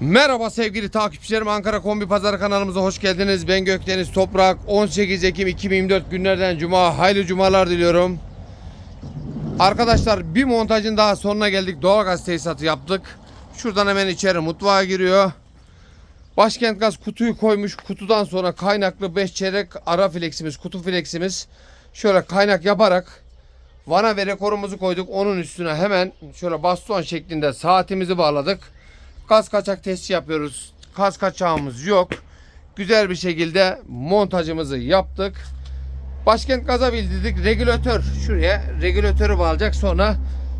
Merhaba sevgili takipçilerim Ankara Kombi Pazarı kanalımıza hoş geldiniz. Ben Gökdeniz Toprak. 18 Ekim 2024 günlerden cuma. Hayırlı cumalar diliyorum. Arkadaşlar bir montajın daha sonuna geldik. Doğalgaz tesisatı yaptık. Şuradan hemen içeri mutfağa giriyor. Başkent Gaz kutuyu koymuş. Kutudan sonra kaynaklı 5 çeyrek ara fleksimiz, kutu fleksimiz şöyle kaynak yaparak vana ve rekorumuzu koyduk. Onun üstüne hemen şöyle baston şeklinde saatimizi bağladık. Gaz kaçak testi yapıyoruz. Gaz kaçağımız yok. Güzel bir şekilde montajımızı yaptık. Başkent gaza bildirdik. Regülatör şuraya regülatörü bağlayacak. Sonra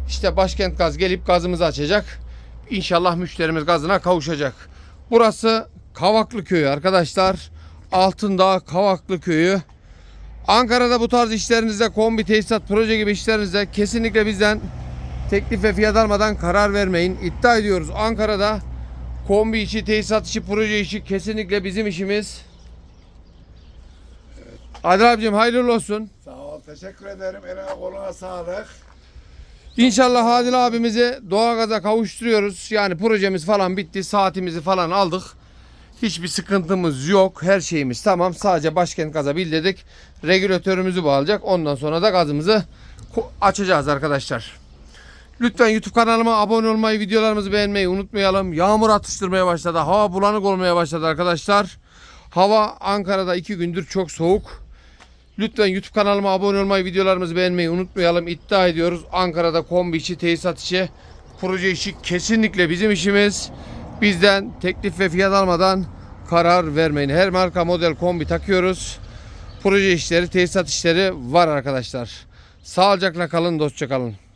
işte başkent gaz gelip gazımızı açacak. İnşallah müşterimiz gazına kavuşacak. Burası Kavaklı köyü arkadaşlar. Altındağ Kavaklı köyü. Ankara'da bu tarz işlerinizde kombi tesisat proje gibi işlerinizde kesinlikle bizden teklif ve fiyat almadan karar vermeyin. İddia ediyoruz Ankara'da kombi işi, tesisat işi, proje işi kesinlikle bizim işimiz. Adil abicim hayırlı olsun. Sağ ol, teşekkür ederim. Eline koluna sağlık. İnşallah Adil abimizi doğalgaza kavuşturuyoruz. Yani projemiz falan bitti. Saatimizi falan aldık. Hiçbir sıkıntımız yok. Her şeyimiz tamam. Sadece başkent gaza bildirdik. Regülatörümüzü bağlayacak. Ondan sonra da gazımızı açacağız arkadaşlar. Lütfen YouTube kanalıma abone olmayı, videolarımızı beğenmeyi unutmayalım. Yağmur atıştırmaya başladı. Hava bulanık olmaya başladı arkadaşlar. Hava Ankara'da iki gündür çok soğuk. Lütfen YouTube kanalıma abone olmayı, videolarımızı beğenmeyi unutmayalım. İddia ediyoruz Ankara'da kombi işi, tesisat işi, proje işi kesinlikle bizim işimiz. Bizden teklif ve fiyat almadan karar vermeyin. Her marka model kombi takıyoruz. Proje işleri, tesisat işleri var arkadaşlar. Sağlıcakla kalın, dostça kalın.